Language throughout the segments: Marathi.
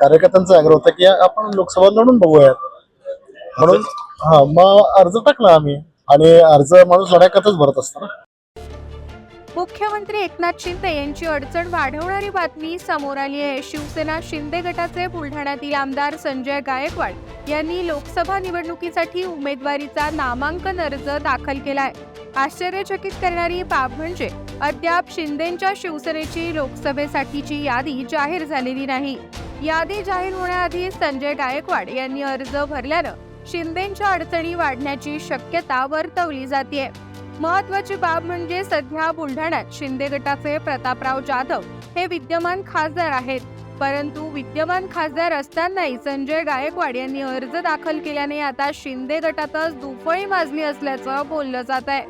कार्यकर्त्यांचं आग्रह होता की आपण लोकसभा लढून बघूयात. म्हणून हा मग अर्ज टाकला आम्ही आणि अर्ज माणूस लढायकतच भरत असतो मुख्यमंत्री एकनाथ शिंदे यांची अडचण वाढवणारी बातमी समोर आली आहे. शिवसेना शिंदे गटाचे बुलढाण्यातील आमदार संजय गायकवाड यांनी लोकसभा निवडणुकीसाठी उमेदवारीचा नामांकन अर्ज दाखल केलाय. आश्चर्यचकित करणारी बाब म्हणजे अद्याप शिंदेच्या शिवसेनेची लोकसभेसाठीची यादी जाहीर झालेली नाही. यादी जाहीर होण्याआधी संजय गायकवाड यांनी अर्ज भरल्यानं शिंदेच्या अडचणी वाढण्याची शक्यता वर्तवली जाते महत्वाची बाब म्हणजे सध्या बुलढाण्यात शिंदे गटाचे प्रतापराव जाधव हे विद्यमान खासदार आहेत. परंतु विद्यमान खासदार असतानाही संजय गायकवाड यांनी अर्ज दाखल केल्याने आता शिंदे गटातच दुफळी माजली असल्याचं बोललं जात आहे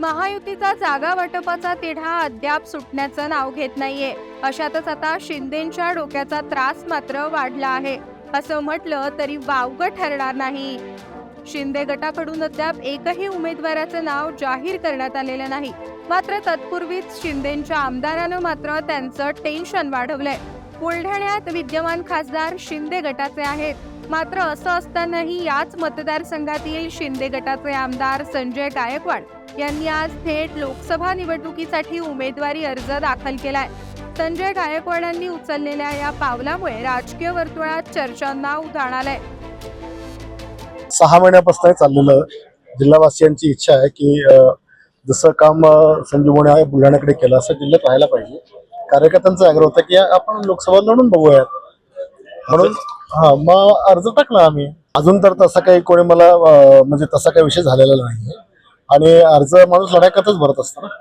महायुतीचा जागा वाटपाचा तिढा अद्याप सुटण्याचं नाव घेत नाहीये. अशातच आता शिंदेच्या डोक्याचा त्रास मात्र वाढला आहे. असं म्हटलं तरी वावगं ठरणार नाही. शिंदे गटाकडून अद्याप एकही उमेदवाराचं नाव जाहीर करण्यात आलेलं नाही. मात्र तत्पूर्वीच शिंदेच्या आमदारानं मात्र त्यांचं टेन्शन वाढवलंय. बुलढाण्यात विद्यमान खासदार शिंदे गटाचे आहेत. मात्र असं असतानाही याच मतदारसंघातील शिंदे गटाचे आमदार संजय गायकवाड यांनी आज थेट लोकसभा निवडणुकीसाठी उमेदवारी अर्ज दाखल केलाय. संजय गायकवाडांनी उचललेल्या या पावलामुळे राजकीय वर्तुळात चर्चांना उधाण आलंय. सहा महिन्यापासून चाललेलं जिल्हावासियांची इच्छा आहे की जसं काम संजू मोने बुलढाण्याकडे केलं असं जिल्ह्यात राहायला पाहिजे. कार्यकर्त्यांचा आग्रह होता की आपण लोकसभा लढून बघूयात. म्हणून हा मग अर्ज टाकला आम्ही. अजून तर तसा काही कोणी मला म्हणजे तसा काही विषय झालेला नाही आणि अर्ज माणूस लढायकतच भरत असतो ना.